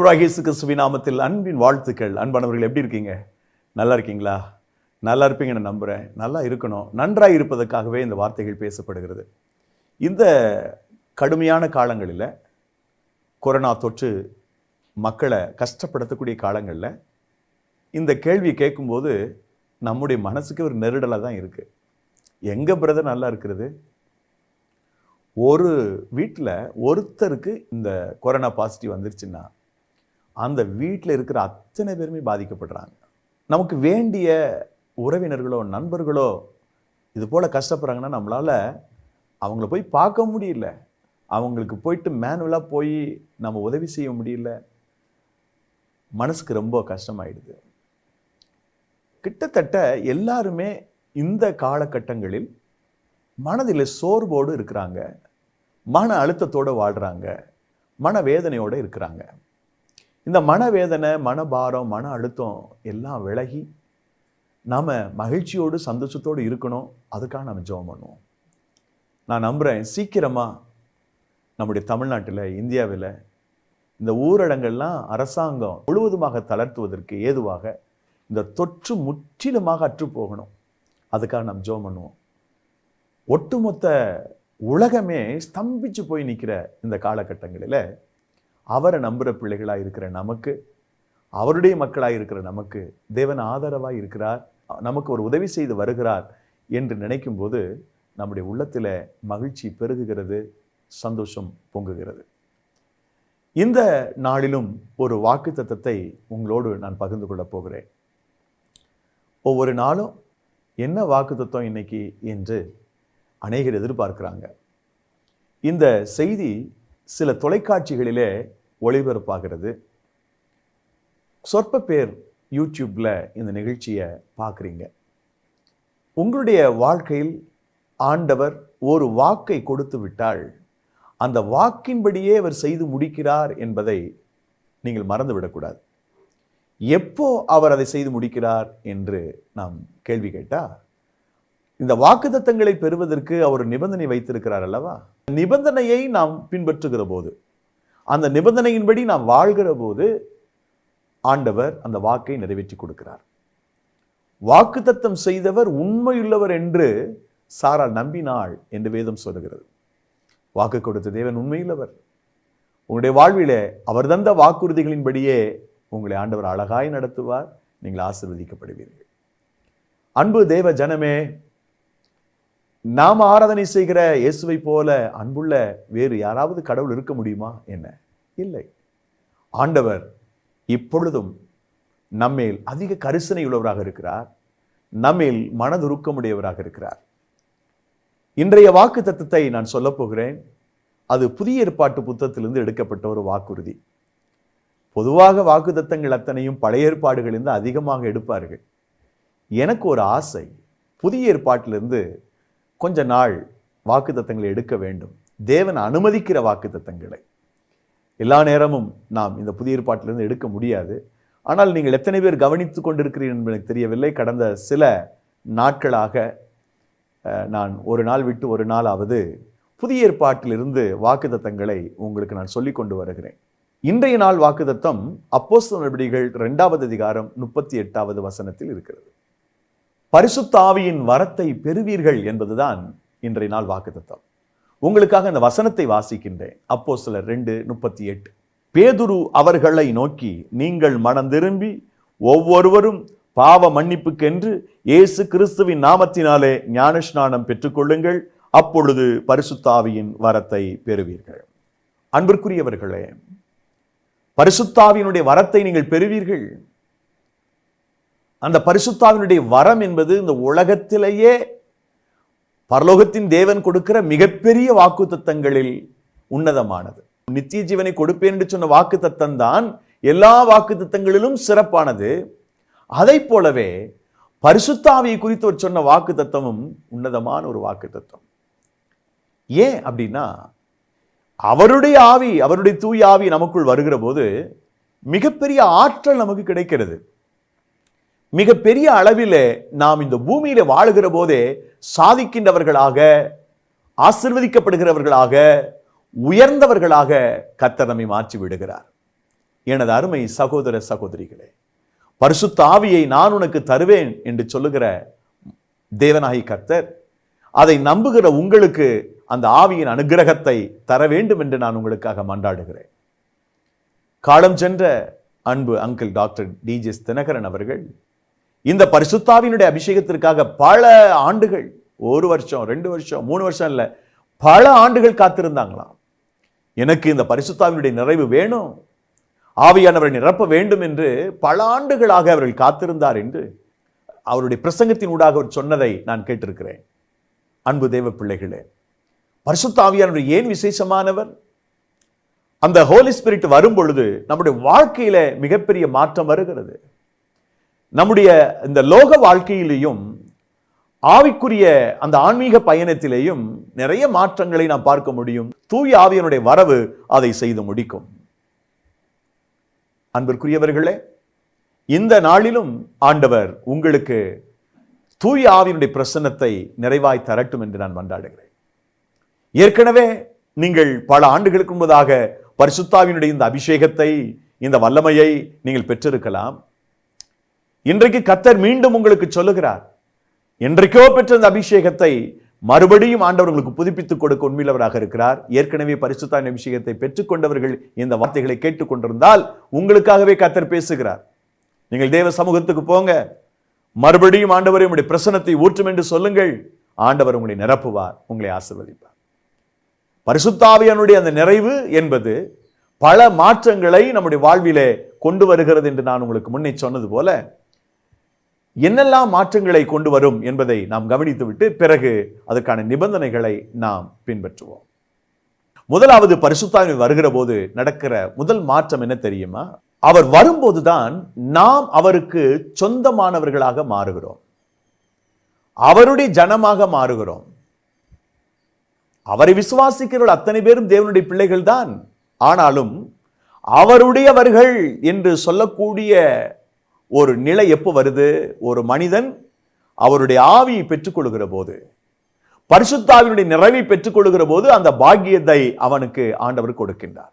ஆண்டவராக இயேசு கிறிஸ்துவின் நாமத்தில் அன்பின் வாழ்த்துக்கள். அன்பானவர்கள் எப்படி இருக்கீங்க? நல்லா இருக்கீங்களா? நல்லா இருப்பீங்கன்னு நம்புகிறேன் நல்லா இருக்கணும். நன்றாக இருப்பதற்காகவே இந்த வார்த்தைகள் பேசப்படுகிறது. இந்த கடுமையான காலங்களில் கொரோனா தொற்று மக்களை கஷ்டப்படுத்தக்கூடிய காலங்களில் இந்த கேள்வி கேட்கும்போது நம்முடைய மனசுக்கு ஒரு நெருடலாக தான் இருக்குது எங்கே பிரதர் நல்லா இருக்கிறது? ஒரு வீட்டில் ஒருத்தருக்கு இந்த கொரோனா பாசிட்டிவ் வந்துருச்சுன்னா அந்த வீட்டில் இருக்கிற அத்தனை பேருமே பாதிக்கப்படுறாங்க. நமக்கு வேண்டிய உறவினர்களோ நண்பர்களோ இது போல் கஷ்டப்படுறாங்கன்னா நம்மளால் அவங்கள போய் பார்க்க முடியல. அவங்களுக்கு போயிட்டு மேனுவலாக போய் நம்ம உதவி செய்ய முடியல. மனசுக்கு ரொம்ப கஷ்டமாயிடுது. கிட்டத்தட்ட எல்லாருமே இந்த காலகட்டங்களில் மனதில் சோர்வோடு இருக்கிறாங்க. மன அழுத்தத்தோடு வாழ்கிறாங்க மன வேதனையோடு இருக்கிறாங்க. இந்த மனவேதனை மனபாரம் மன அழுத்தம் எல்லாம் விலகி நாம் மகிழ்ச்சியோடு சந்தோஷத்தோடு இருக்கணும். அதுக்காக நம்ம ஜெபம் பண்ணுவோம். நான் நம்புகிறேன் சீக்கிரமாக நம்முடைய தமிழ்நாட்டில் இந்தியாவில் இந்த ஊரடங்கள்லாம் அரசாங்கம் முழுவதுமாக தளர்த்துவதற்கு ஏதுவாக இந்த தொற்று முற்றிலுமாக அற்று போகணும் அதுக்காக நம்ம ஜெபம் பண்ணுவோம். ஒட்டுமொத்த உலகமே ஸ்தம்பிச்சு போய் நிற்கிற இந்த காலகட்டங்களில் அவரை நம்புகிற பிள்ளைகளாக இருக்கிற நமக்கு அவருடைய மக்களாக இருக்கிற நமக்கு தேவன் ஆதரவாக இருக்கிறார் நமக்கு ஒரு உதவி செய்து வருகிறார் என்று நினைக்கும் போது நம்முடைய உள்ளத்தில் மகிழ்ச்சி பெருகுகிறது சந்தோஷம் பொங்குகிறது. இந்த நாளிலும் ஒரு வாக்கு தத்தத்தை உங்களோடு நான் பகிர்ந்து கொள்ளப் போகிறேன். ஒவ்வொரு நாளும் என்ன வாக்கு தத்துவம் இன்னைக்கு என்று அநேகர் எதிர்பார்க்கிறாங்க. இந்த செய்தி சில தொலைக்காட்சிகளிலே ஒளிபரப்பாகிறது. சொற்ப பேர் யூடியூப்பில் இந்த நிகழ்ச்சியை பார்க்குறீங்க. உங்களுடைய வாழ்க்கையில் ஆண்டவர் ஒரு வாக்கை கொடுத்து விட்டால் அந்த வாக்கின்படியே அவர் செய்து முடிக்கிறார் என்பதை நீங்கள் மறந்துவிடக்கூடாது. எப்போ அவர் அதை செய்து முடிக்கிறார் என்று நாம் கேள்வி கேட்டால் இந்த வாக்குத்தத்தங்களை பெறுவதற்கு அவர் நிபந்தனை வைத்திருக்கிறார் அல்லவா? நிபந்தனையை நாம் பின்பற்றுகிற போது அந்த நிபந்தனையின்படி நாம் வாழ்கிற போது ஆண்டவர் அந்த வாக்கை நிறைவேற்றி கொடுக்கிறார். வாக்குத்தத்தம் செய்தவர் உண்மையுள்ளவர் என்று சாரா நம்பினாள் என்று வேதம் சொல்லுகிறது. வாக்கு கொடுத்த தேவன் உண்மையுள்ளவர். உங்களுடைய வாழ்விலே அவர் தந்த வாக்குறுதிகளின்படியே உங்களை ஆண்டவர் அழகாய் நடத்துவார். நீங்கள் ஆசிர்வதிக்கப்படுவீர்கள். அன்பு தேவ ஜனமே நாம் ஆராதனை செய்கிற இயேசுவை போல அன்புள்ள வேறு யாராவது கடவுள் இருக்க முடியுமா? என்ன? இல்லை. ஆண்டவர் இப்பொழுதும் நம்மேல் அதிக கரிசனை உள்ளவராக இருக்கிறார். நம்மேல் மனதுருக்கமுடையவராக இருக்கிறார். இன்றைய வாக்கு தத்துவத்தை நான் சொல்ல போகிறேன். அது புதிய ஏற்பாட்டு புத்தகத்திலிருந்து எடுக்கப்பட்ட ஒரு வாக்குறுதி. பொதுவாக வாக்குத்தத்தங்கள் அத்தனையும் பழைய ஏற்பாடுகளிலிருந்து அதிகமாக எடுப்பார்கள். எனக்கு ஒரு ஆசை. புதிய ஏற்பாட்டிலிருந்து கொஞ்ச நாள் வாக்குத்தத்தங்களை எடுக்க வேண்டும். தேவன் அனுமதிக்கிற வாக்கு தத்தங்களை எல்லா நேரமும் நாம் இந்த புதிய ஏற்பாட்டிலிருந்து எடுக்க முடியாது. ஆனால் நீங்கள் எத்தனை பேர் கவனித்து கொண்டிருக்கிறீர்கள் என்பது எனக்கு தெரியவில்லை. கடந்த சில நாட்களாக நான் ஒரு நாள் விட்டு ஒரு நாளாவது புதிய ஏற்பாட்டிலிருந்து வாக்குத்தத்தங்களை உங்களுக்கு நான் சொல்லிக் கொண்டு வருகிறேன். இன்றைய நாள் வாக்குதத்தம் அப்போஸ் நடவடிக்கைகள் இரண்டாவது அதிகாரம் முப்பத்தி எட்டாவது வசனத்தில் இருக்கிறது. பரிசுத்தாவியின் வரத்தை பெறுவீர்கள் என்பதுதான் இன்றைய நாள் வாக்குத்தத்தம். உங்களுக்காக இந்த வசனத்தை வாசிக்கின்றேன். அப்போ சிலர் ரெண்டு முப்பத்தி எட்டு. பேதுரு அவர்களை நோக்கி நீங்கள் மனம் திரும்பி ஒவ்வொருவரும் பாவ மன்னிப்புக்கென்று இயேசு கிறிஸ்துவின் நாமத்தினாலே ஞானஸ்நானம் பெற்றுக்கொள்ளுங்கள். அப்பொழுது பரிசுத்தாவியின் வரத்தை பெறுவீர்கள். அன்பிற்குரியவர்களே பரிசுத்தாவினுடைய வரத்தை நீங்கள் பெறுவீர்கள். அந்த பரிசுத்தாவினுடைய வரம் என்பது இந்த உலகத்திலேயே பரலோகத்தின் தேவன் கொடுக்கிற மிகப்பெரிய வாக்கு தத்தங்களில் உன்னதமானது. நித்திய ஜீவனை கொடுப்பேன் என்று சொன்ன வாக்குத்தத்தம் தான் எல்லா வாக்கு தத்தங்களிலும் சிறப்பானது. அதை போலவே பரிசுத்தாவியை குறித்து ஒரு சொன்ன வாக்கு தத்துவமும் உன்னதமான ஒரு வாக்குத்தத்தம். ஏன் அப்படின்னா அவருடைய ஆவி அவருடைய தூய் ஆவி நமக்குள் வருகிற போது மிகப்பெரிய ஆற்றல் நமக்கு கிடைக்கிறது. மிகப்பெரிய அளவில் நாம் இந்த பூமியில வாழுகிற போதே சாதிக்கின்றவர்களாக ஆசிர்வதிக்கப்படுகிறவர்களாக உயர்ந்தவர்களாக கத்தர் நம்மை மாற்றி விடுகிறார். எனது அருமை சகோதர சகோதரிகளே பரிசுத்த ஆவியை நான் உனக்கு தருவேன் என்று சொல்லுகிற தேவனாகி கர்த்தர் அதை நம்புகிற உங்களுக்கு அந்த ஆவியின் அனுகிரகத்தை தர வேண்டும் என்று நான் உங்களுக்காக மன்றாடுகிறேன். காலம் சென்ற அன்பு அங்கிள் டாக்டர் டிஜெஸ் தினகரன் அவர்கள் இந்த பரிசுத்தாவினுடைய அபிஷேகத்திற்காக பல ஆண்டுகள் ஒரு வருஷம் ரெண்டு வருஷம் மூணு வருஷம் இல்ல பல ஆண்டுகள் காத்திருந்தாங்களாம். எனக்கு இந்த பரிசுத்தாவினுடைய நிறைவு வேணும். ஆவியானவரை நிரப்ப வேண்டும் என்று பல ஆண்டுகளாக அவர்கள் காத்திருந்தார் என்று அவருடைய பிரசங்கத்தின் ஊடாக அவர் சொன்னதை நான் கேட்டிருக்கிறேன். அன்பு தேவ பிள்ளைகளே பரிசுத்தாவியானவர் ஏன் விசேஷமானவர்? அந்த ஹோலி ஸ்பிரிட் வரும் பொழுது நம்முடைய வாழ்க்கையில மிகப்பெரிய மாற்றம் வருகிறது. நம்முடைய இந்த லோக வாழ்க்கையிலையும் ஆவிக்குரிய அந்த ஆன்மீக பயணத்திலேயும் நிறைய மாற்றங்களை நாம் பார்க்க முடியும். தூய ஆவியனுடைய வரவு அதை செய்து முடிக்கும். அன்பிற்குரியவர்களே இந்த நாளிலும் ஆண்டவர் உங்களுக்கு தூய ஆவியினுடைய பிரசன்னத்தை நிறைவாய் தரட்டும் என்று நான் மன்றாடுகிறேன். ஏற்கனவே நீங்கள் பல ஆண்டுகளுக்கு முன்பதாக பரிசுத்தாவினுடைய இந்த அபிஷேகத்தை இந்த வல்லமையை நீங்கள் பெற்றிருக்கலாம். இன்றைக்கு கத்தர் மீண்டும் உங்களுக்கு சொல்லுகிறார். என்றைக்கோ பெற்ற அந்த அபிஷேகத்தை மறுபடியும் ஆண்டவர்களுக்கு புதுப்பித்துக் கொடுக்க உண்மையிலவராக இருக்கிறார். ஏற்கனவே பரிசுத்தான அபிஷேகத்தை பெற்றுக்கொண்டவர்கள் இந்த வார்த்தைகளை கேட்டுக்கொண்டிருந்தால் உங்களுக்காகவே கத்தர் பேசுகிறார். நீங்கள் தேவ சமூகத்துக்கு போங்க. மறுபடியும் ஆண்டவரை உங்களுடைய பிரசனத்தை ஊற்றும் என்று சொல்லுங்கள். ஆண்டவர் உங்களை நிரப்புவார் உங்களை ஆசிர்வதிப்பார். பரிசுத்தாவியனுடைய அந்த நிறைவு என்பது பல மாற்றங்களை நம்முடைய வாழ்விலே கொண்டு வருகிறது என்று நான் உங்களுக்கு முன்னே சொன்னது போல என்னெல்லாம் மாற்றங்களை கொண்டு வரும் என்பதை நாம் கவனித்துவிட்டு பிறகு அதற்கான நிபந்தனைகளை நாம் பின்பற்றுவோம். முதலாவது பரிசுத்தாவின் வருகிற போது நடக்கிற முதல் மாற்றம் என்ன தெரியுமா? அவர் வரும்போதுதான் நாம் அவருக்கு சொந்தமானவர்களாக மாறுகிறோம். அவருடைய ஜனமாக மாறுகிறோம். அவரை விசுவாசிக்கிறவர்கள் அத்தனை பேரும் தேவனுடைய பிள்ளைகள் தான். ஆனாலும் அவருடையவர்கள் என்று சொல்லக்கூடிய ஒரு நிலை எப்போ வருது? ஒரு மனிதன் அவருடைய ஆவியை பெற்றுக்கொள்கிற போது பரிசுத்தாவினுடைய நிறைவை பெற்றுக்கொள்கிற போது அந்த பாக்கியத்தை அவனுக்கு ஆண்டவர் கொடுக்கின்றார்.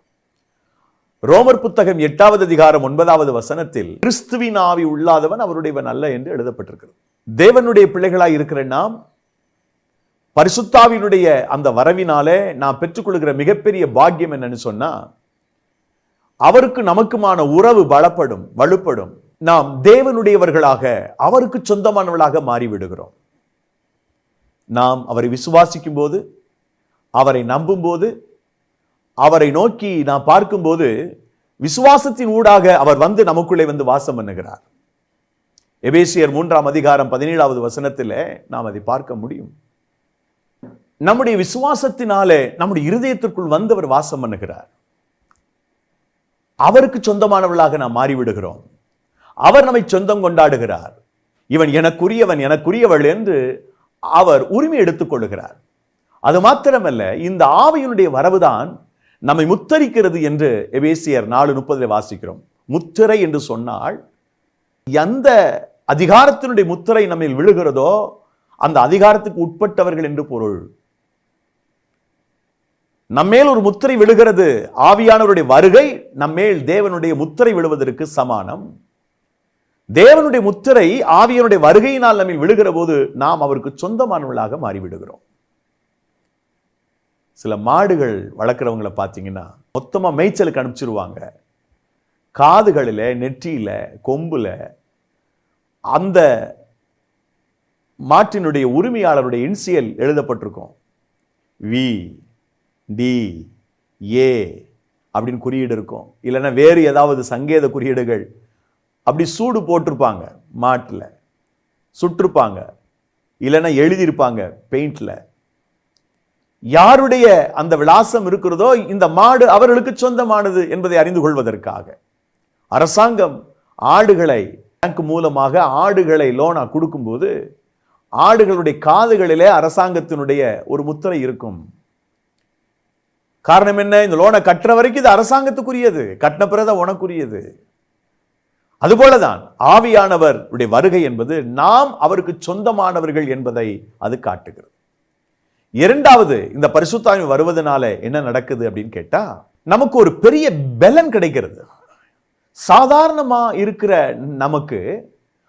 ரோமர் புத்தகம் எட்டாவது அதிகாரம் ஒன்பதாவது வசனத்தில் கிறிஸ்துவின் ஆவி உள்ளாதவன் அவருடையவன் அல்ல என்று எழுதப்பட்டிருக்கிறது. தேவனுடைய பிள்ளைகளாய் இருக்கிற நாம் பரிசுத்தாவினுடைய அந்த வரவினாலே நாம் பெற்றுக்கொள்கிற மிகப்பெரிய பாக்கியம் என்னன்னு சொன்னா அவருக்கு நமக்குமான உறவு பலப்படும் வலுப்படும். நாம் தேவனுடையவர்களாக அவருக்கு சொந்தமானவர்களாக மாறிவிடுகிறோம். நாம் அவரை விசுவாசிக்கும் போது அவரை நம்பும் போது அவரை நோக்கி நாம் பார்க்கும்போது விசுவாசத்தின் ஊடாக அவர் வந்து நமக்குள்ளே வந்து வாசம் பண்ணுகிறார். எபேசியர் மூன்றாம் அதிகாரம் பதினேழாவது வசனத்தில் நாம் அதை பார்க்க முடியும். நம்முடைய விசுவாசத்தினாலே நம்முடைய இருதயத்திற்குள் வந்தவர் வாசம் பண்ணுகிறார். அவருக்கு சொந்தமானவர்களாக நாம் மாறிவிடுகிறோம். அவர் நம்மை சொந்தம் கொண்டாடுகிறார். இவன் எனக்குரியவன் எனக்குரியவள் என்று அவர் உரிமை எடுத்துக் கொள்ளுகிறார். அது மாத்திரமல்ல இந்த ஆவியினுடைய வரவுதான் நம்மை முத்தரிக்கிறது என்று எபேசியர் நாலு முப்பதில் வாசிக்கிறோம். முத்திரை என்று சொன்னால் எந்த அதிகாரத்தினுடைய முத்திரை நம்மில் விழுகிறதோ அந்த அதிகாரத்துக்கு உட்பட்டவர்கள் என்று பொருள். நம்மேல் ஒரு முத்திரை விழுகிறது ஆவியானவருடைய வருகை நம்மேல் தேவனுடைய முத்திரை விழுவதற்கு சமானம். தேவனுடைய முத்திரை ஆவியனுடைய வருகையினால் நம்மில் விழுகிற போது நாம் அவருக்கு சொந்தமானவர்களாக மாறிவிடுகிறோம். சில மாடுகள் வளர்க்குறவங்கள பார்த்தீங்கன்னா மொத்தமா மேய்ச்சலுக்கு அனுப்பிச்சிருவாங்க. காதுகளில் நெற்றியில கொம்புல அந்த மாட்டினுடைய உரிமையாளருடைய இன்சியல் எழுதப்பட்டிருக்கும். வி டி ஏ அப்படின்னு குறியீடு இருக்கும். இல்லைன்னா வேறு ஏதாவது சங்கேத குறியீடுகள். அப்படி சூடு போட்டிருப்பாங்க மாட்டில். சுட்டிருப்பாங்க இல்லைன்னா எழுதியிருப்பாங்க பெயிண்டில் யாருடைய அந்த விலாசம் இருக்கிறதோ இந்த மாடு அவர்களுக்கு சொந்தமானது என்பதை அறிந்து கொள்வதற்காக. அரசாங்கம் ஆடுகளை பேங்க் மூலமாக ஆடுகளை லோனா கொடுக்கும்போது ஆடுகளுடைய காதுகளிலே அரசாங்கத்தினுடைய ஒரு முத்திரை இருக்கும். காரணம் என்ன? இந்த லோனை கட்டுற வரைக்கும் இது அரசாங்கத்துக்குரியது. கட்டின பிறகு உனக்குரியது. அதுபோலதான் ஆவியானவர் வருகை என்பது நாம் அவருக்கு சொந்தமானவர்கள் என்பதை அது காட்டுகிறது. இரண்டாவது இந்த பரிசுத்தாவி வருவதனால என்ன நடக்குது அப்படின்னு கேட்டா நமக்கு ஒரு பெரிய பலன் கிடைக்கிறது. சாதாரணமா இருக்கிற நமக்கு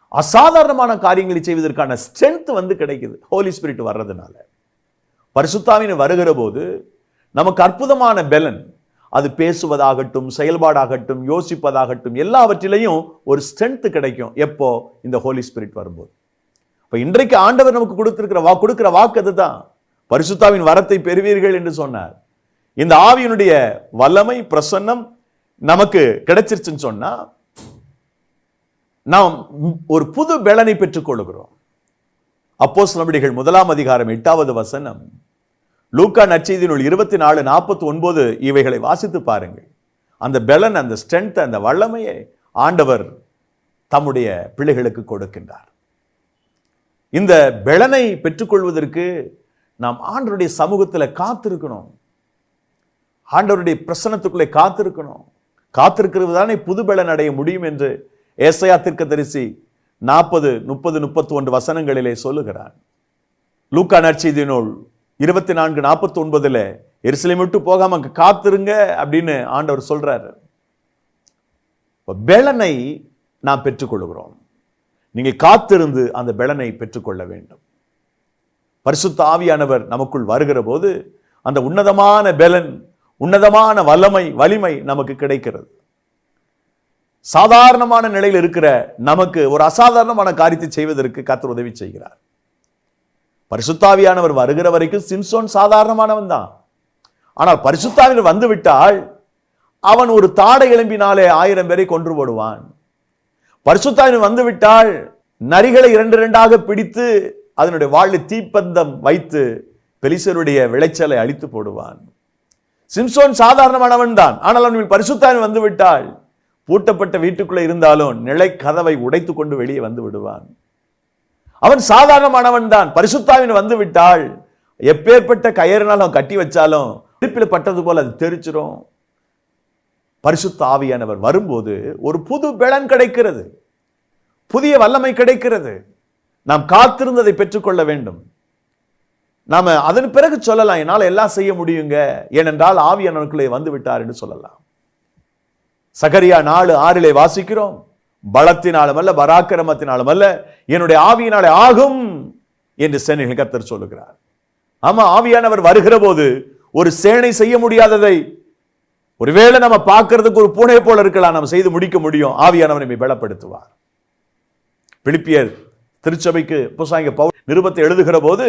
அசாதாரணமான காரியங்களை செய்வதற்கான ஸ்ட்ரென்த் வந்து கிடைக்குது ஹோலி ஸ்பிரிட் வர்றதுனால. பரிசுத்தாவின் வருகிற போது நமக்கு அற்புதமான பெலன் அது பேசுவதாகட்டும் செயல்பாடாகட்டும் யோசிப்பதாகட்டும் எல்லாவற்றிலையும் ஒரு ஸ்ட்ரென்த் கிடைக்கும். எப்போ? இந்த ஹோலி ஸ்பிரிட் வரும்போது. இப்போ இன்றைக்கு ஆண்டவர் நமக்கு கொடுத்திருக்கிற வா கொடுக்கிற வாக்கு அதுதான். பரிசுத்தாவின் வரத்தை பெறுவீர்கள் என்று சொன்னார். இந்த ஆவியினுடைய வல்லமை பிரசன்னம் நமக்கு கிடைச்சிருச்சுன்னு சொன்னா நாம் ஒரு புது பலனை பெற்றுக் கொள்கிறோம் அப்போஸ் நம்பிடிகள் முதலாம் அதிகாரம் எட்டாவது வசனம். லூக்கா நற்செய்தியினுள் இருபத்தி நாலு நாற்பத்தி ஒன்பது இவைகளை வாசித்து பாருங்கள். அந்த பெலன் அந்த ஸ்ட்ரென்த் அந்த வல்லமையை ஆண்டவர் தம்முடைய பிள்ளைகளுக்கு கொடுக்கின்றார். இந்த பெலனை பெற்றுக்கொள்வதற்கு நாம் ஆண்டவருடைய சமூகத்தில் காத்திருக்கணும். ஆண்டவருடைய பிரசனத்துக்குள்ளே காத்திருக்கணும். காத்திருக்கிறது தானே புது பலன் அடைய முடியும் என்று ஏசையா தரிசி நாற்பது முப்பது முப்பத்தி ஒன்று வசனங்களிலே சொல்லுகிறான் லூக்கா நற்செய்தி நூல் இருபத்தி நான்கு நாற்பத்தி ஒன்பதுல எருசலேம் விட்டு போகாம அங்கே காத்துருங்க அப்படின்னு ஆண்டவர் சொல்றாரு. இப்ப பெலனை நாம் பெற்றுக்கொள்கிறோம். நீங்கள் காத்திருந்து அந்த பெலனை பெற்றுக்கொள்ள வேண்டும். பரிசுத்த ஆவியானவர் நமக்குள் வருகிற போது அந்த உன்னதமான பெலன் உன்னதமான வல்லமை வலிமை நமக்கு கிடைக்கிறது. சாதாரணமான நிலையில் இருக்கிற நமக்கு ஒரு அசாதாரணமான காரியத்தை செய்வதற்கு கத்தர் உதவி செய்கிறார். பரிசுத்தாவியானவர் வருகிற வரைக்கும் சிம்சோன் சாதாரணமானவன் தான். ஆனால் பரிசுத்தாவினர் வந்து விட்டால் அவன் ஒரு தாடை எலும்பினாலே ஆயிரம் பேரை கொன்று போடுவான். பரிசுத்தாவினர் வந்துவிட்டால் நரிகளை இரண்டு இரண்டாக பிடித்து அதனுடைய வாழ்வில் தீப்பந்தம் வைத்து பெலிசருடைய விளைச்சலை அழித்து போடுவான். சிம்சோன் சாதாரணமானவன் தான். ஆனால் அவன் பரிசுத்தாவின் வந்து விட்டால் பூட்டப்பட்ட வீட்டுக்குள்ளே இருந்தாலும் நிலை கதவை உடைத்து கொண்டு வெளியே வந்து விடுவான். அவன் சாதாரணமானவன் தான். பரிசுத்தாவின் வந்து விட்டால் எப்பேற்பட்ட கயிறுனாலும் அவன் கட்டி வச்சாலும் திருப்பில் பட்டது போல அது தெரிச்சிரும் பரிசுத்த ஆவியானவர் வரும்போது ஒரு புது பலன் கிடைக்கிறது. புதிய வல்லமை கிடைக்கிறது. நாம் காத்திருந்ததை பெற்றுக்கொள்ள வேண்டும். நாம அதன் பிறகு சொல்லலாம் என்னால் எல்லாம் செய்ய முடியுங்க. ஏனென்றால் ஆவியானவர்களே வந்து விட்டார் என்று சொல்லலாம். சகரியா நாலு ஆறிலே வாசிக்கிறோம். பலத்தினாலும் அல்ல பராக்கிரமத்தினாலும் அல்ல என்னுடைய ஆவியினாலே ஆகும் என்று சேனைகள் கத்தர் சொல்லுகிறார். ஆமா ஆவியானவர் வருகிற போது ஒரு சேனை செய்ய முடியாததை ஒருவேளை நம்ம பார்க்கறதுக்கு ஒரு பூனை போல இருக்கலாம் நம்ம செய்து முடிக்க முடியும் ஆவியானவர் நம்மை பலப்படுத்துவார். பிலிப்பியர் திருச்சபைக்கு புசாங்க பவுல் நிருபத்தை எழுதுகிற போது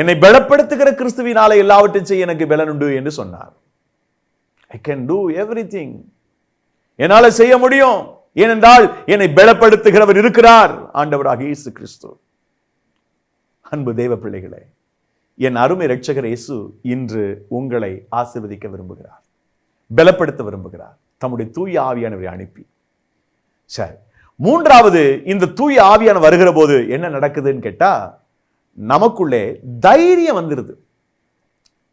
என்னை பலப்படுத்துகிற கிறிஸ்துவினாலே எல்லாவற்றையும் செய்ய எனக்கு பலன் உண்டு என்று சொன்னார். I can do everything என்னால செய்ய முடியும். ஏனென்றால் என்னை பலப்படுத்துகிறவர் இருக்கிறார். ஆண்டவராக இயேசு கிறிஸ்து. அன்பு தேவ பிள்ளைகளே என் அருமை ரட்சகர் இயேசு இன்று உங்களை ஆசிர்வதிக்க விரும்புகிறார். பலப்படுத்த விரும்புகிறார். தம்முடைய தூய ஆவியானவரை அனுப்பி. சரி மூன்றாவது இந்த தூய ஆவியான வருகிற போது என்ன நடக்குதுன்னு கேட்டா நமக்குள்ளே தைரியம் வந்துடுது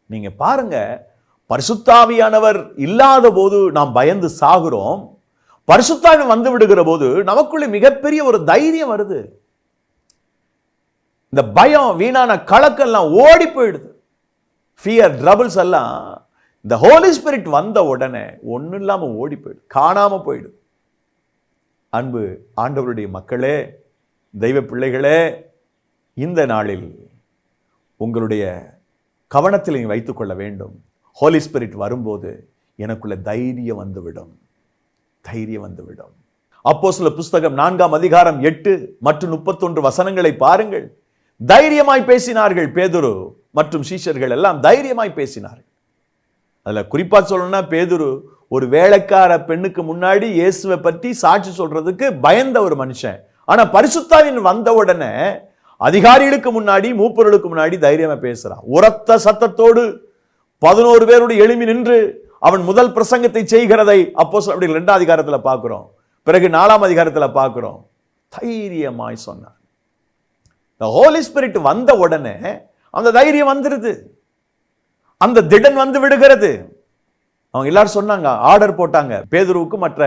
நீங்க பாருங்க பரிசுத்தாவியானவர் இல்லாத போது நாம் பயந்து சாகுறோம். பரிசுத்தாவின் வந்து விடுகிற போது நமக்குள்ளே மிகப்பெரிய ஒரு தைரியம் வருது. இந்த பயம் வீணான கலக்கெல்லாம் ஓடி போயிடுது. ஃபியர் ட்ரபிள்ஸ் எல்லாம் இந்த ஹோலி ஸ்பிரிட் வந்த உடனே ஒன்றும் இல்லாமல் ஓடி போயிடுது. காணாம போயிடுது. அன்பு ஆண்டவருடைய மக்களே தெய்வ பிள்ளைகளே இந்த நாளில் உங்களுடைய கவனத்தில் நீ வைத்துக்கொள்ள வேண்டும். ஹோலி ஸ்பிரிட் வரும்போது எனக்குள்ள தைரியம் வந்துவிடும். தைரியம் வந்துவிடும். அப்போ சில புஸ்தகம் நான்காம் அதிகாரம் எட்டு மற்றும் முப்பத்தொன்று வசனங்களை பாருங்கள். தைரியமாய் பேசினார்கள் பேதுரு மற்றும் சீஷர்கள் எல்லாம் தைரியமாய் பேசினார்கள். அதுல குறிப்பா சொல்லணும்னா பேதுரு ஒரு வேலைக்கார பெண்ணுக்கு முன்னாடி இயேசுவை பற்றி சாட்சி சொல்றதுக்கு பயந்த ஒரு மனுஷன். ஆனா பரிசுத்தாவின் வந்த உடனே அதிகாரிகளுக்கு முன்னாடி மூப்பர்களுக்கு முன்னாடி தைரியமா பேசுறான். உரத்த சத்தத்தோடு பதினோரு பேருடைய எழுமி நின்று அவன் முதல் பிரசங்கத்தை செய்கிறதை அப்போ அப்படி ரெண்டாம் அதிகாரத்துல பார்க்குறோம். பிறகு நாலாம் அதிகாரத்துல பார்க்குறோம். தைரியமாய் சொன்னான். ஹோலி ஸ்பிரிட் வந்த உடனே அந்த தைரியம் வந்துருது. அந்த திடன் வந்து விடுகிறது. அவங்க எல்லாரும் சொன்னாங்க ஆர்டர் போட்டாங்க. பேதுருவுக்கும் மற்ற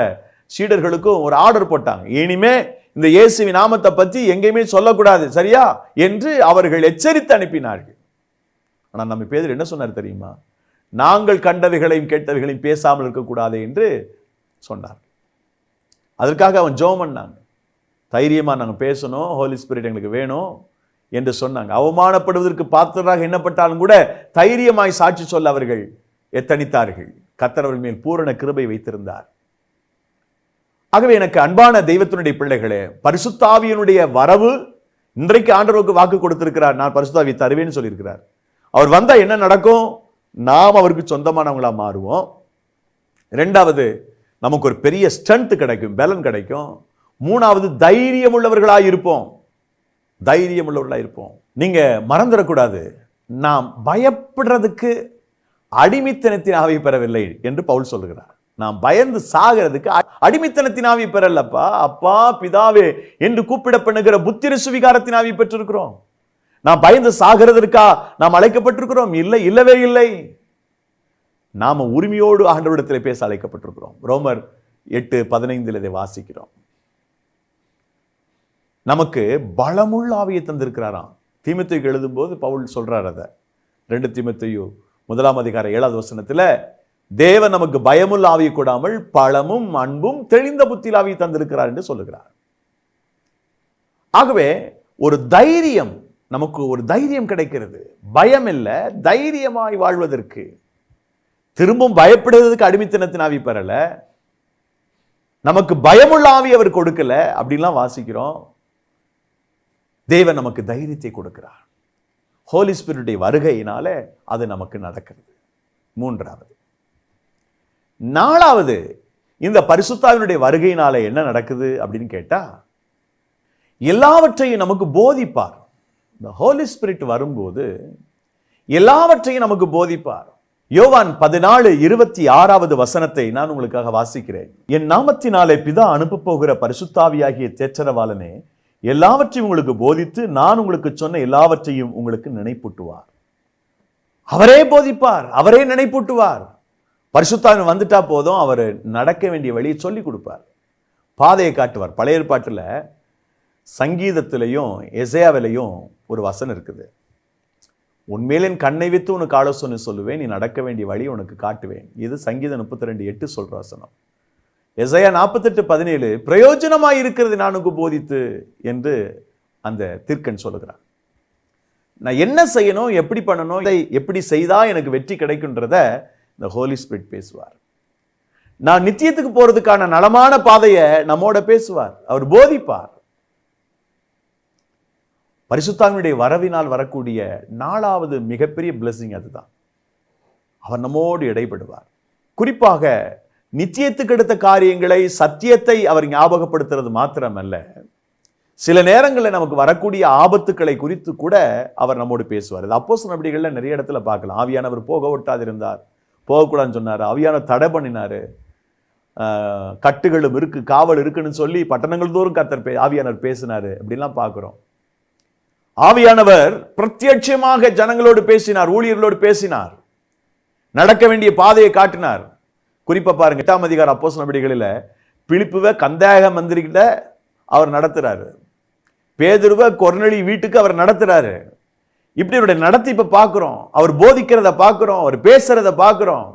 சீடர்களுக்கும் ஒரு ஆர்டர் போட்டாங்க. இனிமே இந்த இயேசுவி நாமத்தை பத்தி எங்கேயுமே சொல்லக்கூடாது சரியா? என்று அவர்கள் எச்சரித்து அனுப்பினார்கள். ஆனா நம்ம பேதர் என்ன சொன்னார் தெரியுமா? நாங்கள் கண்டவைகளையும் கேட்டவைகளையும் பேசாமல் இருக்கக்கூடாது என்று சொன்னார். அதற்காக அவன் ஜோம் பண்ணாங்க தைரியமாக நாங்கள் பேசணும் ஹோலி ஸ்பிரிட் எங்களுக்கு வேணும் என்று சொன்னாங்க. அவமானப்படுவதற்கு பாத்திரராக எண்ணப்பட்டாலும் கூட தைரியமாய் சாட்சி சொல்ல அவர்கள் எத்தனித்தார்கள். கத்தரவர்கள் மேல் பூரண கிருபை வைத்திருந்தார். ஆகவே எனக்கு அன்பான தெய்வத்தினுடைய பிள்ளைகளே பரிசுத்தாவியனுடைய வரவு இன்றைக்கு ஆண்டவருக்கு வாக்கு கொடுத்திருக்கிறார். நான் பரிசுத்தாவி தருவேன்னு சொல்லியிருக்கிறார். அவர் வந்தால் என்ன நடக்கும்? நாம் அவருக்கு சொந்தமானவங்களாக மாறுவோம். ரெண்டாவது நமக்கு ஒரு பெரிய ஸ்ட்ரென்த் கிடைக்கும் பலன் கிடைக்கும். மூணாவது தைரியம் உள்ளவர்களாக இருப்போம். தைரியம் உள்ளவர்களாக இருப்போம். நீங்கள் மறந்துடக்கூடாது. நாம் பயப்படுறதுக்கு அடிமைத்தனத்தின் ஆவி பெறவில்லை என்று பவுல் சொல்லுகிறார். நாம் பயந்து சாகிறதுக்கு அடிமைத்தனத்தின் ஆவி பெறலப்பா. அப்பா பிதாவே என்று கூப்பிட பண்ணுகிற புத்திர சுவிகாரத்தின் ஆவி பெற்றிருக்கிறோம். நாம் பயந்து சாகிறதற்கா நாம் அழைக்கப்பட்டிருக்கிறோம்? இல்லை இல்லவே இல்லை. நாம உரிமையோடு ஆண்டவரிடத்தில் பேச அழைக்கப்பட்டிருக்கிறோம். ரோமர் எட்டு பதினைந்தில் இதை வாசிக்கிறோம். நமக்கு பலமுள்ள ஆவியை தந்திருக்கிறாராம். தீமத்தைக்கு எழுதும்போது பவுல் சொல்றார் அதை. ரெண்டு தீமத்தையு முதலாம் அதிகார ஏழாவது வசனத்தில் தேவன் நமக்கு பயமுள்ள ஆவியை கூடாமல் பழமும் அன்பும் தெளிந்த புத்தியில் ஆவியை தந்திருக்கிறார் என்று சொல்லுகிறார். ஆகவே ஒரு தைரியம் நமக்கு ஒரு தைரியம் கிடைக்கிறது. பயம் இல்லை தைரியமாய் வாழ்வதற்கு. திரும்பவும் பயப்படுவதற்கு அடிமைத்தனத்தின் ஆவி பெறல நமக்கு பயமுள்ள ஆவி அவர் கொடுக்கல அப்படின்லாம் வாசிக்கிறோம். தேவன் நமக்கு தைரியத்தை கொடுக்கிறார். ஹோலி ஸ்பிரிட்டுடைய வருகையினால அது நமக்கு நடக்கிறது. மூன்றாவது. நாலாவது இந்த பரிசுத்தாவினுடைய வருகையினால என்ன நடக்குது அப்படின்னு கேட்டா எல்லாவற்றையும் நமக்கு போதிப்பார். இந்த ஹோலி ஸ்பிரிட் வரும்போது எல்லாவற்றையும் நமக்கு போதிப்பார். யோவான் பதினாலு இருபத்தி ஆறாவது வசனத்தை நான் உங்களுக்காக வாசிக்கிறேன். என் நாமத்தினாலே பிதா அனுப்ப போகிற பரிசுத்தாவியாகிய தேற்றரவாளனே எல்லாவற்றையும் உங்களுக்கு போதித்து நான் உங்களுக்கு சொன்ன எல்லாவற்றையும் உங்களுக்கு நினைப்பூட்டுவார். அவரே போதிப்பார் அவரே நினைப்பூட்டுவார். பரிசுத்தாவின் வந்துட்டா போதும் அவர் நடக்க வேண்டிய வழியை சொல்லி கொடுப்பார். பாதையை காட்டுவார். பழைய ஏற்பாட்டுல சங்கீதத்திலையும் எசையாவிலையும் ஒரு வசனம் இருக்குது. உன்மேல் என் கண்ணை வித்து உனக்கு ஆலோசனை சொல்லுவேன் நீ நடக்க வேண்டிய வழி உனக்கு காட்டுவேன். இது சங்கீதம் முப்பத்தி ரெண்டு எட்டு சொல்கிற வசனம். எசையா நாற்பத்தெட்டு பதினேழு பிரயோஜனமாக இருக்கிறது நானுக்கு போதித்து என்று அந்த தீர்க்கன் சொல்லுகிறான். நான் என்ன செய்யணும் எப்படி பண்ணணும் இதை எப்படி செய்தால் எனக்கு வெற்றி கிடைக்குன்றத இந்த ஹோலி ஸ்பிரிட் பேசுவார். நான் நித்தியத்துக்கு போகிறதுக்கான நலமான பாதையை நம்மோட பேசுவார். அவர் போதிப்பார். பரிசுத்தாவினுடைய வரவினால் வரக்கூடிய நாலாவது மிகப்பெரிய blessing அதுதான். அவர் நம்மோடு இடைப்படுவார் குறிப்பாக நித்தியத்துக்கு எடுத்த காரியங்களை சத்தியத்தை அவர் ஞாபகப்படுத்துறது மாத்திரமல்ல. சில நேரங்களில் நமக்கு வரக்கூடிய ஆபத்துக்களை குறித்து கூட அவர் நம்மோடு பேசுவார். இது அப்போஸ் நபடிகள்ல நிறைய இடத்துல பார்க்கலாம். ஆவியானவர் போக விட்டாதிருந்தார் போகக்கூடாதுன்னு சொன்னார். ஆவியானவர் தடை பண்ணினாரு. கட்டுகளும் இருக்கு காவல் இருக்குன்னு சொல்லி பட்டணங்கள் தோறும் கத்தர் பே ஆவியானவர் பேசினாரு. அப்படிலாம் பார்க்குறோம். ஆவியானவர் பிரத்யட்சமாக ஜனங்களோடு பேசினார் ஊழியர்களோடு பேசினார். நடக்க வேண்டிய பாதையை காட்டினார். குறிப்பா பாருங்க எட்டாம் அதிகார அப்போஸ் நபடிகளில் பிலிப்புவ கந்தாக மந்திரிகிட்ட அவர் நடத்துறாரு. பேதுருவ கொர்நெளி வீட்டுக்கு அவர் நடத்துறாரு. இப்படி அவருடைய நடத்திப்பை இப்ப அவர் போதிக்கிறத பார்க்குறோம் அவர் பேசுறத பார்க்குறோம்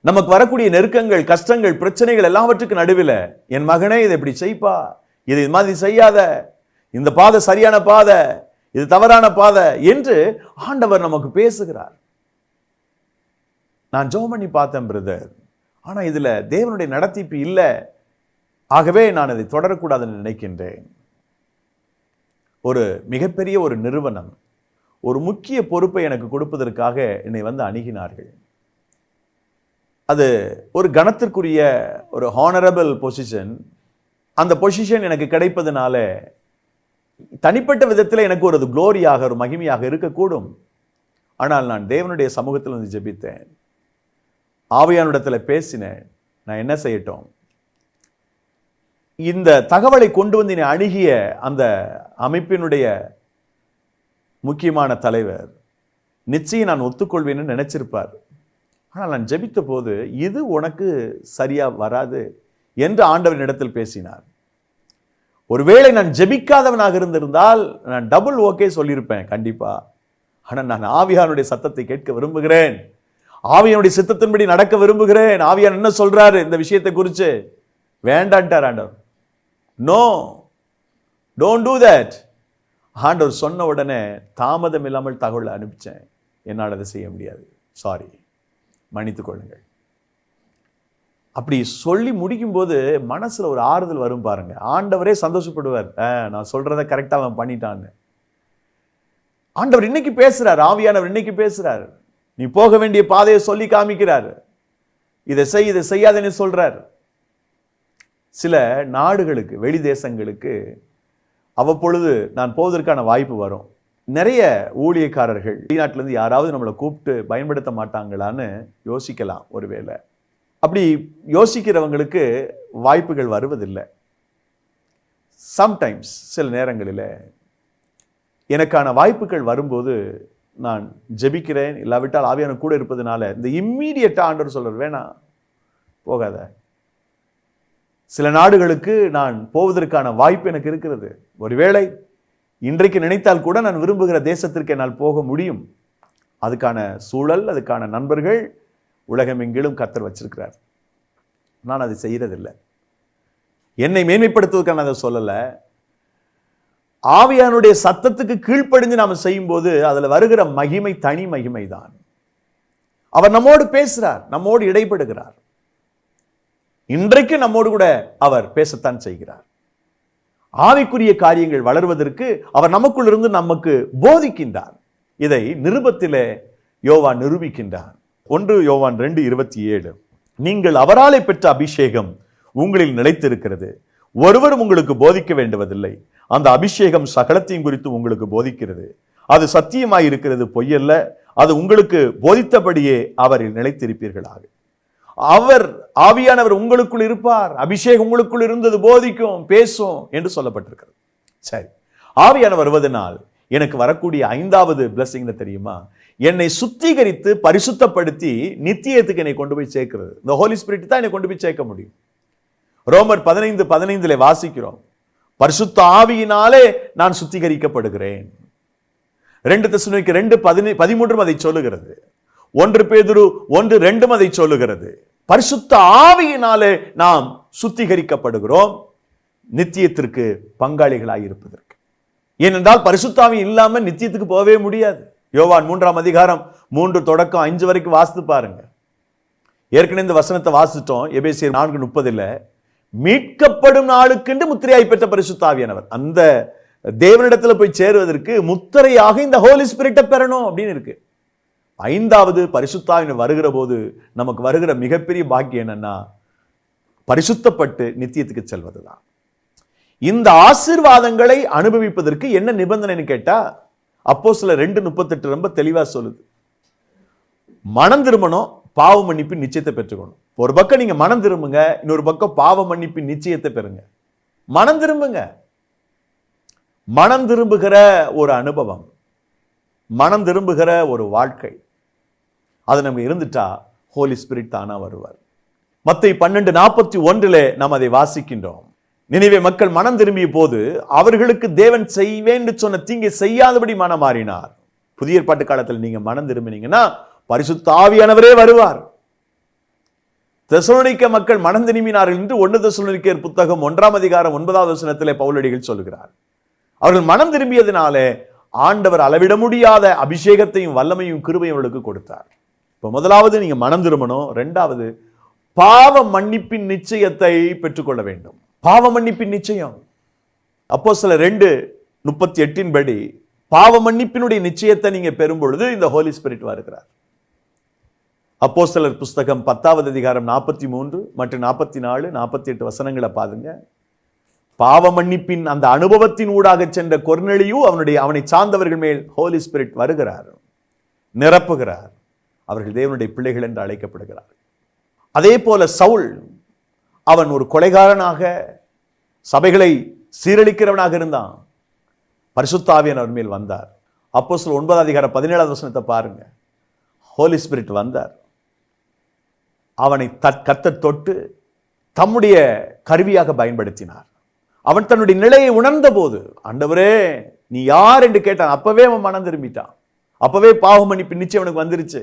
நமக்கு வரக்கூடிய நெருக்கங்கள் கஷ்டங்கள் பிரச்சனைகள் எல்லாவற்றுக்கும் நடுவில் என் மகனே இதை இப்படி செய்ப்பா. இது இது மாதிரி செய்யாத. இந்த பாதை சரியான பாதை. இது தவறான பாதை என்று ஆண்டவர் நமக்கு பேசுகிறார். நான் ஜெபம் பண்ணி பார்த்தேன் பிரதர் ஆனா இதுல தேவனுடைய நடத்திப்பு இல்லை. ஆகவே நான் அதை தொடரக்கூடாதுன்னு நினைக்கின்றேன். ஒரு மிகப்பெரிய ஒரு நிறுவனம் ஒரு முக்கிய பொறுப்பை எனக்கு கொடுப்பதற்காக என்னை வந்து அணுகினார்கள். அது ஒரு கணத்திற்குரிய ஒரு ஹானரபிள் பொசிஷன் அந்த பொசிஷன் எனக்கு கிடைப்பதனால தனிப்பட்ட விதத்தில் எனக்கு ஒரு குளோரியாக ஒரு மகிமையாக இருக்கக்கூடும். ஆனால் நான் தேவனுடைய சமூகத்தில் வந்து ஜெபித்தேன். ஆவையானிடத்தில் பேசினேன். நான் என்ன செய்யட்டும்? இந்த தகவலை கொண்டு வந்து என்னை அணுகிய அந்த அமைப்பினுடைய முக்கியமான தலைவர் நிச்சயம் நான் ஒத்துக்கொள்வேன்னு நினைச்சிருப்பார். ஆனால் நான் ஜெபித்த போது இது உனக்கு சரியாக வராது என்று ஆண்டவரின் இடத்தில் பேசினார். ஒருவேளை நான் ஜெபிக்காதவனாக இருந்திருந்தால் நான் டபுள் ஓகே சொல்லியிருப்பேன் கண்டிப்பா. ஆனால் நான் ஆவியானுடைய சத்தத்தை கேட்க விரும்புகிறேன். ஆவியானுடைய சித்தத்தின்படி நடக்க விரும்புகிறேன். ஆவியான் என்ன சொல்றாரு இந்த விஷயத்தை குறித்து வேண்டான்ட்டார் ஆண்டவர். நோ டோன்ட் டூ தட் ஆண்டவர் சொன்ன உடனே தாமதம் இல்லாமல் தகவலை அனுப்பிச்சேன். என்னால் அதை செய்ய முடியாது. சாரி மன்னித்துக் கொள்ளுங்கள். அப்படி சொல்லி முடிக்கும்போது மனசுல ஒரு ஆறுதல் வரும் பாருங்க. ஆண்டவரே சந்தோஷப்படுவார். நான் சொல்றதை கரெக்டா அவன் பண்ணிட்டான்னு. ஆண்டவர் இன்னைக்கு பேசுகிறார் ஆவியானவர் இன்னைக்கு பேசுகிறார் நீ போக வேண்டிய பாதையை சொல்லி காமிக்கிறார். இதை செய் இதை செய்யாதேன்னு சொல்கிறார் சில நாடுகளுக்கு வெளி தேசங்களுக்கு அவ்வப்பொழுது நான் போவதற்கான வாய்ப்பு வரும். நிறைய ஊழியக்காரர்கள் வெளிநாட்டிலேருந்து யாராவது நம்மளை கூப்பிட்டு பயன்படுத்த மாட்டாங்களான்னு யோசிக்கலாம் ஒருவேளை அப்படி யோசிக்கிறவங்களுக்கு வாய்ப்புகள் வருவதில்லை. சம்டைம்ஸ் சில நேரங்களில் எனக்கான வாய்ப்புகள் வரும்போது நான் ஜெபிக்கிறேன் இல்லாவிட்டால் ஆவியான கூட இருப்பதனால இந்த இம்மீடியட்டாக ஆண்டவர் சொல்கிறார் வேணாம் போகாத. சில நாடுகளுக்கு நான் போவதற்கான வாய்ப்பு எனக்கு இருக்கிறது. ஒருவேளை இன்றைக்கு நினைத்தால் கூட நான் விரும்புகிற தேசத்திற்கு என்னால் போக முடியும். அதுக்கான சூழல் அதுக்கான நண்பர்கள் உலகமெங்கிலும் கத்தர் வச்சிருக்கிறார். நான் அதை செய்கிறதில்லை என்னை மேன்மைப்படுத்துவதற்கான அதை சொல்லலை. ஆவியானுடைய சத்தத்துக்கு கீழ்ப்படிஞ்சு நாம செய்யும்போது அதுல வருகிற மகிமை தனி மகிமை தான் அவர் நம்மோடு பேசுறார் நம்மோடு இடைப்படுகிறார். இன்றைக்கு நம்மோடு கூட அவர் பேசத்தான் செய்கிறார். ஆவிக்குரிய காரியங்கள் வளர்வதற்கு அவர் நமக்குள்ளிருந்து நமக்கு போதிக்கின்றார். இதை நிருபத்திலே யோவா நிரூபிக்கின்றார் ஒன்று யோவான் ரெண்டு இருபத்தி ஏழு. நீங்கள் அவராலே பெற்ற அபிஷேகம் உங்களில் நிலைத்திருக்கிறது. ஒருவரும் உங்களுக்கு போதிக்க வேண்டுவதில்லை. அந்த அபிஷேகம் சகலத்தையும் குறித்து உங்களுக்கு போதிக்கிறது. அது சத்தியமாய் இருக்கிறது பொய்யல்ல. அது உங்களுக்கு போதித்தபடியே அவரில் நிலைத்திருப்பீர்களாக. அவர் ஆவியானவர் உங்களுக்குள் இருப்பார். அபிஷேகம் உங்களுக்குள் இருந்தது போதிக்கும் பேசும் என்று சொல்லப்பட்டிருக்கிறது. சரி. ஆவியானவர் வருவதனால் எனக்கு வரக்கூடிய ஐந்தாவது blessing தெரியுமா? என்னை சுத்திகரித்து பரிசுத்தப்படுத்தி நித்தியத்துக்கு என்னை கொண்டு போய் சேர்க்கிறது. இந்த ஹோலி ஸ்பிரிட் தான் என்னை கொண்டு போய் சேர்க்க முடியும். ரோமர் பதினைந்து பதினைந்துல வாசிக்கிறோம். பரிசுத்த ஆவியினாலே நான் சுத்திகரிக்கப்படுகிறேன். ரெண்டு தசுனிக்கு ரெண்டு பதினே பதிமூன்றும் அதை சொல்லுகிறது. ஒன்று பேதுரு ஒன்று ரெண்டும் அதை சொல்லுகிறது. பரிசுத்த ஆவியினாலே நாம் சுத்திகரிக்கப்படுகிறோம். நித்தியத்திற்கு பங்காளிகளாக இருப்பதற்கு. ஏனென்றால் பரிசுத்தாவி இல்லாமல் நித்தியத்துக்கு போகவே முடியாது. யோவான் மூன்றாம் அதிகாரம் மூன்று தொடக்கம் அஞ்சு வரைக்கும் வாசித்து பாருங்க. ஏற்கனவே இந்த வசனத்தை வாசித்தோம். எபேசியர் நான்கு முப்பதில் மீட்கப்படும் நாளுக்கென்று முத்திரையாய் பெற்ற பரிசுத்தாவியானவர் அந்த தேவனிடத்தில் போய் சேருவதற்கு முத்திரையாக இந்த ஹோலி ஸ்பிரிட்டை பெறணும் அப்படின்னு இருக்கு. ஐந்தாவது பரிசுத்தாவின் வருகிற போது நமக்கு வருகிற மிகப்பெரிய பாக்கியம் என்னன்னா பரிசுத்தப்பட்டு நித்தியத்துக்கு செல்வதுதான். இந்த ஆசீர்வாதங்களை அனுபவிப்பதற்கு என்ன நிபந்தனைன்னு கேட்டா அப்போ சில ரெண்டு முப்பத்தெட்டு ரொம்ப தெளிவா சொல்லுது. மனம் திரும்பணும் பாவ மன்னிப்பு நிச்சயத்தை பெற்றுக்கணும். ஒரு பக்கம் நீங்க மனம் திரும்புங்க இன்னொரு பக்கம் பாவ மன்னிப்பு நிச்சயத்தை பெறுங்க. மனம் திரும்புங்க. மனம் திரும்புகிற ஒரு அனுபவம் மனம் திரும்புகிற ஒரு வாழ்க்கை அது நமக்கு இருந்துட்டா ஹோலி ஸ்பிரிட் தானா வருவார். மத்தை பன்னெண்டு நாற்பத்தி ஒன்றிலே நாம் அதை வாசிக்கின்றோம். நினைவே மக்கள் மனம் திரும்பிய போது அவர்களுக்கு தேவன் செய்வேன் சொன்ன தீங்கை செய்யாதபடி மனம் மாறினார். புதிய ஏற்பாட்டு காலத்தில் நீங்க மனம் திரும்பினீங்கன்னா பரிசுத்த ஆவியானவரே வருவார். தெசலோனிக்க மக்கள் மனம் திரும்பினார்கள் என்று ஒன்று தெசலோனிக்கர் புத்தகம் ஒன்றாம் அதிகாரம் ஒன்பதாவது வசனத்திலே பவுலடிகள் சொல்கிறார் அவர்கள் மனம் திரும்பியதினாலே ஆண்டவர் அளவிட முடியாத அபிஷேகத்தையும் வல்லமையும் கிருபையும் அவர்களுக்கு கொடுத்தார். இப்ப முதலாவது நீங்க மனம் திரும்பணும். ரெண்டாவது பாவ மன்னிப்பின் நிச்சயத்தை பெற்றுக்கொள்ள வேண்டும். பாவ மன்னிப்பின் நிச்சயம். அப்போ சில ரெண்டு முப்பத்தி எட்டின் படி பாவ மன்னிப்பினுடைய நிச்சயத்தை நீங்க பெறும் பொழுது இந்த ஹோலி ஸ்பிரிட் வருகிறார். அப்போ சிலர் புஸ்தகம் பத்தாவது அதிகாரம் நாற்பத்தி மூன்று மற்றும் நாற்பத்தி நாலு நாற்பத்தி எட்டு வசனங்களை பாருங்க. பாவ மன்னிப்பின் அந்த அனுபவத்தின் ஊடாக சென்ற கொர்நெளியும் அவனுடைய அவனை சார்ந்தவர்கள் மேல் ஹோலி ஸ்பிரிட் வருகிறார் நிரப்புகிறார். அவர்கள் தேவனுடைய பிள்ளைகள் என்று அழைக்கப்படுகிறார் அதே போல சவுல் அவன் ஒரு கொலைகாரனாக சபைகளை சீரழிக்கிறவனாக இருந்தான். பரிசுத்தாவியன் அவர் மேல் வந்தார். அப்போ சில ஒன்பதாம் அதிகார பதினேழாவது வசனத்தை பாருங்க. ஹோலி ஸ்பிரிட் வந்தார். அவனை தட் கத்த தொட்டு தம்முடைய கருவியாக பயன்படுத்தினார். அவன் தன்னுடைய நிலையை உணர்ந்த போது ஆண்டவரே நீ யார்? என்று கேட்டான். அப்பவே அவன் மனம் திரும்பிட்டான். அப்பவே பாவ நிச்சயம் அவனுக்கு வந்துருச்சு.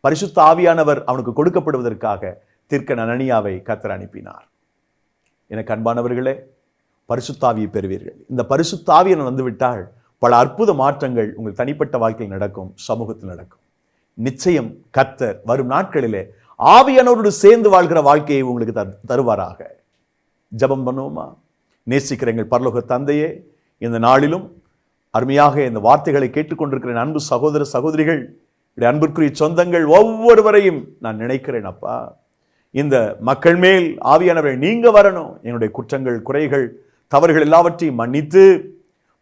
பரிசுத்த ஆவியானவர் அவனுக்கு கொடுக்கப்படுவதற்காக தீர்க்க நனனியாவை கத்தர் அனுப்பினார். எனக்கு அன்பானவர்களே பரிசுத்தாவியை பெறுவீர்கள். இந்த பரிசுத்தாவியன் வந்துவிட்டால் பல அற்புத மாற்றங்கள் உங்கள் தனிப்பட்ட வாழ்க்கையில் நடக்கும் சமூகத்தில் நடக்கும். நிச்சயம் கத்தர் வரும் நாட்களிலே ஆவியானவரோடு சேர்ந்து வாழ்கிற வாழ்க்கையை உங்களுக்கு தரு- தருவாராக. ஜெபம் பண்ணுவோமா? நேசிக்கிற எங்கள் பரலோக தந்தையே இந்த நாளிலும் அருமையாக இந்த வார்த்தைகளை கேட்டுக்கொண்டிருக்கிற அன்பு சகோதர சகோதரிகள் அன்பிற்குரிய சொந்தங்கள் ஒவ்வொருவரையும் நான் நினைக்கிறேன் அப்பா. இந்த மக்கள் மேல் ஆவியானவரை நீங்க வரணும். என்னுடைய குற்றங்கள் குறைகள் தவறுகள் எல்லாவற்றையும் மன்னித்து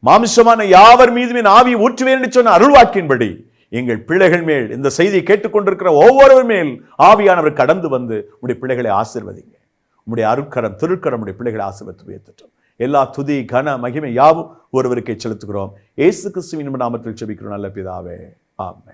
மாம்சமான யாவர் மீதுமே என் ஊற்றுவேன் என்று சொன்ன அருள்வாக்கின்படி எங்கள் பிள்ளைகள் மேல் இந்த செய்தியை கேட்டுக்கொண்டிருக்கிற ஒவ்வொருவர் மேல் ஆவியானவர் கடந்து வந்து உடைய பிள்ளைகளை ஆசிர்வதிங்க. உடைய அருட்கரம் திருக்கரம் உடைய பிள்ளைகளை ஆசிர்வத்து உயர்த்திட்டோம். எல்லா துதி கன மகிமை யாவும் ஒருவருக்கே செலுத்துகிறோம். ஏசு கிறிஸ்துவின் நாமத்தில் செபிக்கிறோம். நல்ல பிதாவே. ஆமென்.